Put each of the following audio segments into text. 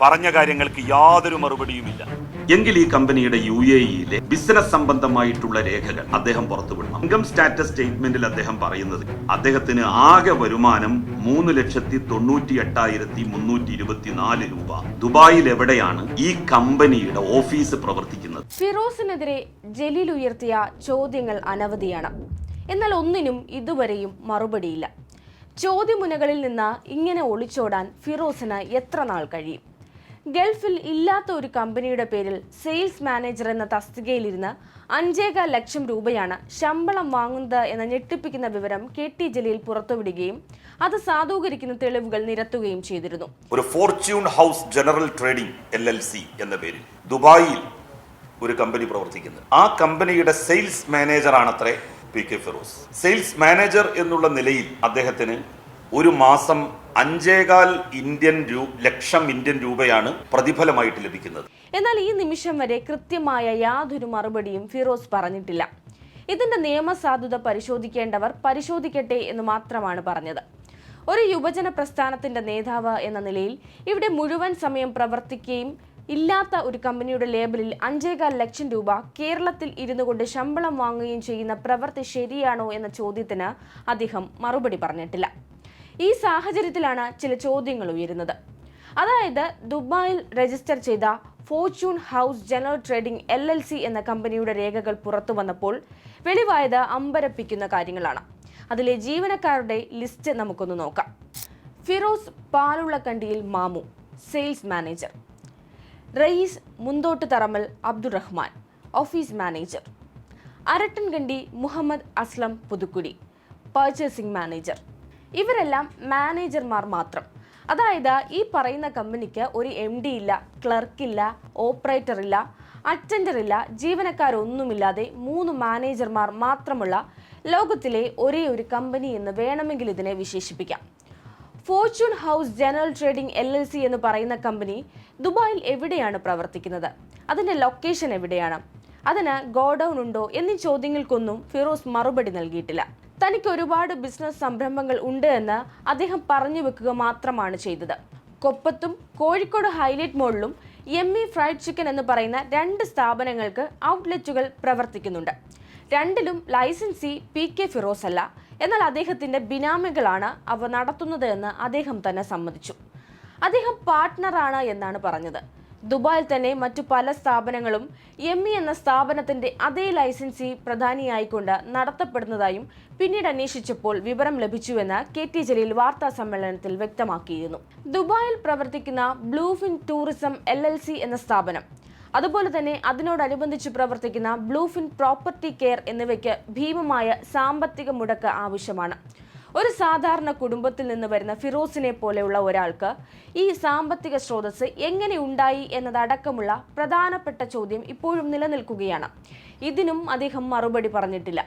പറഞ്ഞ കാര്യങ്ങൾക്ക് യാതൊരു മറുപടിയുമില്ല. എങ്കിൽ ഈ കമ്പനിയുടെ യു എ ഇയിലെ ബിസിനസ് സംബന്ധമായിട്ടുള്ള രേഖകൾ അദ്ദേഹം പുറത്തുവിടണം. ഇൻകം സ്റ്റാറ്റസ് സ്റ്റേറ്റ്മെന്റിൽ അദ്ദേഹം പറയുന്നത് അദ്ദേഹത്തിന് ആകെ വരുമാനം മൂന്ന് ലക്ഷത്തി തൊണ്ണൂറ്റി എട്ടായിരത്തി മുന്നൂറ്റി ഇരുപത്തിനാല് രൂപ. ദുബായിൽ എവിടെയാണ് ഈ കമ്പനിയുടെ ഓഫീസ് പ്രവർത്തിക്കുന്നത്? ഫിറോസിനെതിരെ ജലീൽ ഉയർത്തിയ ചോദ്യങ്ങൾ അനവധിയാണ്. എന്നാൽ ഒന്നിനും ഇതുവരെയും മറുപടിയില്ല. ചോദ്യമുനകളിൽ നിന്ന് ഇങ്ങനെ ഒളിച്ചോടാൻ ഫിറോസിന് എത്ര നാൾ കഴിയും? ഗൾഫിൽ ഇല്ലാത്ത ഒരു കമ്പനിയുടെ പേരിൽ സെയിൽസ് മാനേജർ എന്ന തസ്തികയിലിരുന്ന് അഞ്ചേകാൽ ലക്ഷം രൂപയാണ് ശമ്പളം വാങ്ങുന്നത് എന്ന് ഞെട്ടിപ്പിക്കുന്ന വിവരം കെ ടി ജലീൽ പുറത്തുവിടുകയും അത് സാധൂകരിക്കുന്ന തെളിവുകൾ നിരത്തുകയും ചെയ്തിരുന്നു. ഒരു fortune house general trading L L C എന്ന പേരിൽ ദുബായിൽ ഒരു കമ്പനി പ്രവർത്തിക്കുന്നു. ആ കമ്പനിയുടെ sales manager ആണത്രേ P K Firoz. Sales manager എന്നുള്ള നിലയിൽ അദ്ദേഹത്തിന് ഒരു മാസം അഞ്ചേകാൽ ഇന്ത്യൻ ലക്ഷം ഇന്ത്യൻ രൂപയാണ് പ്രതിഫലമായിട്ട് ലഭിക്കുന്നത്. എന്നാൽ ഈ നിമിഷം വരെ കൃത്യമായ യാതൊരു മറുപടിയും ഫിറോസ് പറഞ്ഞിട്ടില്ല. ഇതിന്റെ നിയമസാധുത പരിശോധിക്കേണ്ടവർ പരിശോധിക്കട്ടെ എന്ന് മാത്രമാണ് പറഞ്ഞത്. ഒരു യുവജന പ്രസ്ഥാനത്തിന്റെ നേതാവ് എന്ന നിലയിൽ ഇവിടെ മുഴുവൻ സമയം പ്രവർത്തിക്കുകയും ഇല്ലാത്ത ഒരു കമ്പനിയുടെ ലേബലിൽ അഞ്ചേകാൽ ലക്ഷം രൂപ കേരളത്തിൽ ഇരുന്നു കൊണ്ട് ശമ്പളം വാങ്ങുകയും ചെയ്യുന്ന പ്രവൃത്തി ശരിയാണോ എന്ന ചോദ്യത്തിന് അദ്ദേഹം മറുപടി പറഞ്ഞിട്ടില്ല. ഈ സാഹചര്യത്തിലാണ് ചില ചോദ്യങ്ങൾ ഉയരുന്നത്. അതായത് ദുബായിൽ രജിസ്റ്റർ ചെയ്ത fortune house general trading L L C എന്ന കമ്പനിയുടെ രേഖകൾ പുറത്തു വന്നപ്പോൾ വെളിവായത് അമ്പരപ്പിക്കുന്ന കാര്യങ്ങളാണ്. അതിലെ ജീവനക്കാരുടെ ലിസ്റ്റ് നമുക്കൊന്ന് നോക്കാം. Firoz പാലുള്ളക്കണ്ടിയിൽ Mamu sales manager Rayees Munthottu Tharamal Abdurahman office manager Arattankandi Muhammad Aslam Puthukudi purchasing manager ഇവരെല്ലാം മാനേജർമാർ മാത്രം. അതായത് ഈ പറയുന്ന കമ്പനിക്ക് ഒരു എം ഡി ഇല്ല ക്ലർക്കില്ല ഓപ്പറേറ്റർ ഇല്ല അറ്റൻഡർ ഇല്ല ജീവനക്കാരൊന്നുമില്ലാതെ മൂന്ന് മാനേജർമാർ മാത്രമുള്ള ലോകത്തിലെ ഒരേ ഒരു കമ്പനി എന്ന് വേണമെങ്കിൽ ഇതിനെ വിശേഷിപ്പിക്കാം. Fortune house general trading L L C എന്ന് പറയുന്ന കമ്പനി ദുബായിൽ എവിടെയാണ് പ്രവർത്തിക്കുന്നത്? അതിന്റെ ലൊക്കേഷൻ എവിടെയാണ്? അതിന് ഗോഡൌൺ ഉണ്ടോ എന്നീ ചോദ്യങ്ങൾക്കൊന്നും ഫിറോസ് മറുപടി നൽകിയിട്ടില്ല. തനിക്ക് ഒരുപാട് ബിസിനസ് സംരംഭങ്ങൾ ഉണ്ട് എന്ന് അദ്ദേഹം പറഞ്ഞു വെക്കുക മാത്രമാണ് ചെയ്തത്. കൊപ്പത്തും കോഴിക്കോട് ഹൈലൈറ്റ് മോളിലും എം ഇ ഫ്രൈഡ് ചിക്കൻ എന്ന് പറയുന്ന രണ്ട് സ്ഥാപനങ്ങൾക്ക് ഔട്ട്ലെറ്റുകൾ പ്രവർത്തിക്കുന്നുണ്ട്. രണ്ടിലും ലൈസൻസി പി കെ ഫിറോസ് അല്ല. എന്നാൽ അദ്ദേഹത്തിന്റെ ബിനാമികളാണ് അവ നടത്തുന്നത് എന്ന് അദ്ദേഹം തന്നെ സമ്മതിച്ചു. അദ്ദേഹം പാർട്ട്ണറാണ് എന്നാണ് പറഞ്ഞത്. ദുബായിൽ തന്നെ മറ്റു പല സ്ഥാപനങ്ങളും എം ഇ എന്ന സ്ഥാപനത്തിന്റെ അതേ ലൈസൻസി പ്രധാനിയായിക്കൊണ്ട് നടത്തപ്പെടുന്നതായും പിന്നീട് അന്വേഷിച്ചപ്പോൾ വിവരം ലഭിച്ചുവെന്ന് കെ ടി ജലീൽ വാർത്താ സമ്മേളനത്തിൽ വ്യക്തമാക്കിയിരുന്നു. ദുബായിൽ പ്രവർത്തിക്കുന്ന Bluefin tourism L L C എന്ന സ്ഥാപനം. അതുപോലെ തന്നെ അതിനോടനുബന്ധിച്ച് പ്രവർത്തിക്കുന്ന ബ്ലൂഫിൻ പ്രോപ്പർട്ടി കെയർ എന്നിവയ്ക്ക് ഭീമമായ സാമ്പത്തിക മുടക്ക് ആവശ്യമാണ്. ഒരു സാധാരണ കുടുംബത്തിൽ നിന്ന് വരുന്ന ഫിറോസിനെ പോലെയുള്ള ഒരാൾക്ക് ഈ സാമ്പത്തിക സ്രോതസ് എങ്ങനെ ഉണ്ടായി എന്നതടക്കമുള്ള പ്രധാനപ്പെട്ട ചോദ്യം ഇപ്പോഴും നിലനിൽക്കുകയാണ്. ഇതിനും അദ്ദേഹം മറുപടി പറഞ്ഞിട്ടില്ല.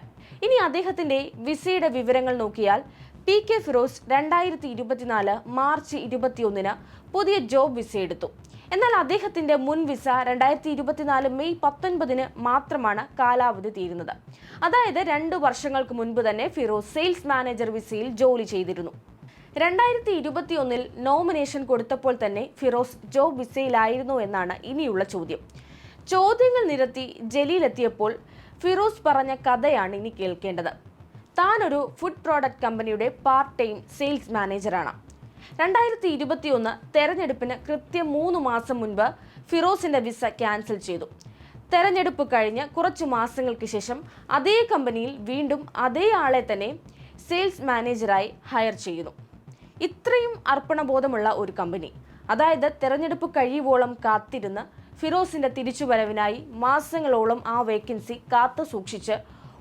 ഇനി അദ്ദേഹത്തിന്റെ വിസയുടെ വിവരങ്ങൾ നോക്കിയാൽ പി കെ ഫിറോസ് രണ്ടായിരത്തി ഇരുപത്തിനാല് മാർച്ച് ഇരുപത്തിയൊന്നിന് പുതിയ ജോബ് വിസ എടുത്തു. എന്നാൽ അദ്ദേഹത്തിന്റെ മുൻ വിസ രണ്ടായിരത്തി ഇരുപത്തിനാല് മെയ് പത്തൊൻപതിന് മാത്രമാണ് കാലാവധി തീരുന്നത്. അതായത് രണ്ടു വർഷങ്ങൾക്ക് മുൻപ് തന്നെ ഫിറോസ് സെയിൽസ് മാനേജർ വിസയിൽ ജോലി ചെയ്തിരുന്നു. രണ്ടായിരത്തി ഇരുപത്തിയൊന്നിൽ നോമിനേഷൻ കൊടുത്തപ്പോൾ തന്നെ ഫിറോസ് ജോബ് വിസയിലായിരുന്നു എന്നാണ് ഇനിയുള്ള ചോദ്യം. ചോദ്യങ്ങൾ നിരത്തി ജലീലെത്തിയപ്പോൾ ഫിറോസ് പറഞ്ഞ കഥയാണ് ഇനി കേൾക്കേണ്ടത്. താനൊരു ഫുഡ് പ്രോഡക്റ്റ് കമ്പനിയുടെ പാർട്ട് ടൈം സെയിൽസ് മാനേജറാണ്. രണ്ടായിരത്തി ഇരുപത്തിയൊന്ന് തെരഞ്ഞെടുപ്പിന് കൃത്യം മൂന്ന് മാസം മുൻപ് ഫിറോസിന്റെ വിസ ക്യാൻസൽ ചെയ്തു. തെരഞ്ഞെടുപ്പ് കഴിഞ്ഞ് കുറച്ചു മാസങ്ങൾക്ക് ശേഷം അതേ കമ്പനിയിൽ വീണ്ടും അതേ ആളെ തന്നെ സെയിൽസ് മാനേജറായി ഹയർ ചെയ്യുന്നു. ഇത്രയും അർപ്പണബോധമുള്ള ഒരു കമ്പനി അതായത് തെരഞ്ഞെടുപ്പ് കഴിയുവോളം കാത്തിരുന്ന് ഫിറോസിന്റെ തിരിച്ചുവരവിനായി മാസങ്ങളോളം ആ വേക്കൻസി കാത്തു സൂക്ഷിച്ച്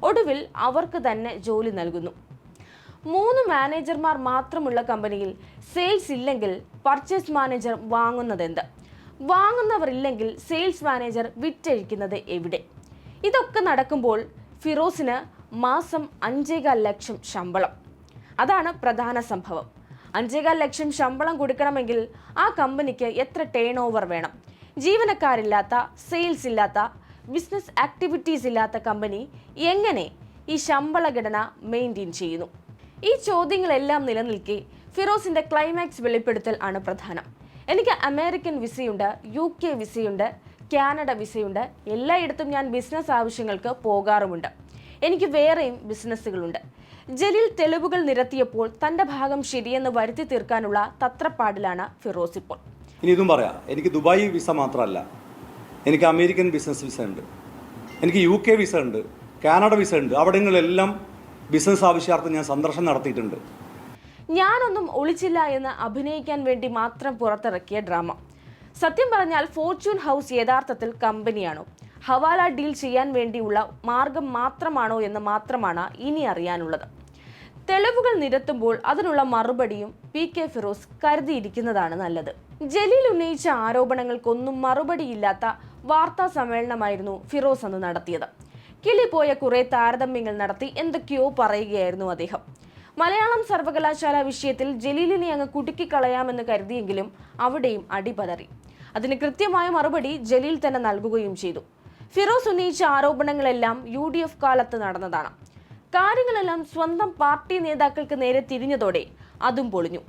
ഒടുവിൽ അവർക്ക് തന്നെ ജോലി നൽകുന്നു. മൂന്ന് മാനേജർമാർ മാത്രമുള്ള കമ്പനിയിൽ സെയിൽസ് ഇല്ലെങ്കിൽ പർച്ചേസ് മാനേജർ വാങ്ങുന്നതെന്ത്? വാങ്ങുന്നവർ ഇല്ലെങ്കിൽ സെയിൽസ് മാനേജർ വിറ്റഴിക്കുന്നത് എവിടെ? ഇതൊക്കെ നടക്കുമ്പോൾ ഫിറോസിന് മാസം അഞ്ചേകാൽ ലക്ഷം ശമ്പളം. അതാണ് പ്രധാന സംഭവം. അഞ്ചേകാൽ ലക്ഷം ശമ്പളം കൊടുക്കണമെങ്കിൽ ആ കമ്പനിക്ക് എത്ര ടേൺ ഓവർ വേണം? ജീവനക്കാരില്ലാത്ത സെയിൽസ് ഇല്ലാത്ത ബിസിനസ് ആക്ടിവിറ്റീസ് ഇല്ലാത്ത കമ്പനി എങ്ങനെ ഈ ശമ്പള ഘടന മെയിന്റെയിൻ ചെയ്യുന്നു? ഈ ചോദ്യങ്ങളെല്ലാം നിലനിൽക്കെ ഫിറോസിന്റെ ക്ലൈമാക്സ് വെളിപ്പെടുത്തൽ ആണ് പ്രധാനം. എനിക്ക് അമേരിക്കൻ വിസയുണ്ട് യു കെ വിസയുണ്ട് കാനഡ വിസയുണ്ട്. എല്ലായിടത്തും ഞാൻ ബിസിനസ് ആവശ്യങ്ങൾക്ക് പോകാറുമുണ്ട്. എനിക്ക് വേറെയും ബിസിനസ്സുകളുണ്ട് ജലീൽ തെളിവുകൾ നിരത്തിയപ്പോൾ തന്റെ ഭാഗം ശരിയെന്ന് വരുത്തി തീർക്കാനുള്ള തത്രപ്പാടിലാണ് ഫിറോസ് ഇപ്പോൾ. ഇനി ഇതും പറയാം. എനിക്ക് ദുബായി വിസ മാത്രമല്ല എനിക്ക് അമേരിക്കൻ ബിസിനസ് വിസ ഉണ്ട്. എനിക്ക് യു കെ വിസ ഉണ്ട് കാനഡ വിസ ഉണ്ട്. അവിടങ്ങളിലെല്ലാം ബിസിനസ് ആവശ്യാർത്ഥം ഞാൻ സന്ദർശനം നടത്തിയിട്ടുണ്ട്. ഞാനൊന്നും ഒളിച്ചില്ല എന്ന് അഭിനയിക്കാൻ വേണ്ടി മാത്രം പുറത്തിറക്കിയ ഡ്രാമ. സത്യം പറഞ്ഞാൽ ഫോർച്യൂൺ ഹൗസ് യഥാർത്ഥത്തിൽ കമ്പനിയാണോ? ഹവാല ഡീൽ ചെയ്യാൻ വേണ്ടിയുള്ള മാർഗം മാത്രമാണോ എന്ന് മാത്രമാണ് ഇനി അറിയാനുള്ളത്. തെളിവുകൾ നിരത്തുമ്പോൾ അതിനുള്ള മറുപടിയും പി കെ ഫിറോസ് കരുതിയിരിക്കുന്നതാണ് നല്ലത്. ജലീൽ ഉന്നയിച്ച ആരോപണങ്ങൾക്കൊന്നും മറുപടിയില്ലാത്ത വാർത്താ സമ്മേളനമായിരുന്നു ഫിറോസ് അന്ന് നടത്തിയത്. കിളി പോയ കുറെ താരതമ്യങ്ങൾ നടത്തി എന്തൊക്കെയോ പറയുകയായിരുന്നു അദ്ദേഹം. മലയാളം സർവകലാശാല വിഷയത്തിൽ ജലീലിനെ അങ്ങ് കുടുക്കിക്കളയാമെന്ന് കരുതിയെങ്കിലും അവിടെയും അടിപതറി. അതിന് കൃത്യമായ മറുപടി ജലീൽ തന്നെ നൽകുകയും ചെയ്തു. ഫിറോസ് ഉന്നയിച്ച ആരോപണങ്ങളെല്ലാം യു ഡി എഫ് കാലത്ത് നടന്നതാണ്. കാര്യങ്ങളെല്ലാം സ്വന്തം പാർട്ടി നേതാക്കൾക്ക് നേരെ തിരിഞ്ഞതോടെ അതും പൊളിഞ്ഞു.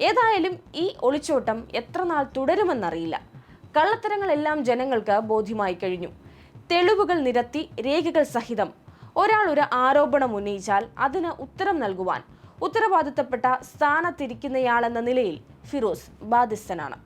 ഏതായാലും ഈ ഒളിച്ചോട്ടം എത്രനാൾ തുടരുമെന്നറിയില്ല. കള്ളത്തരങ്ങളെല്ലാം ജനങ്ങൾക്ക് ബോധ്യമായി കഴിഞ്ഞു. തെളിവുകൾ നിരത്തി രേഖകൾ സഹിതം. ഒരാൾ ഒരു ആരോപണം ഉന്നയിച്ചാൽ അതിന് ഉത്തരം നൽകുവാൻ ഉത്തരവാദിത്തപ്പെട്ട സ്ഥാനത്തിരിക്കുന്നയാളെന്ന നിലയിൽ ഫിറോസ് ബാധ്യസ്ഥനാണ്.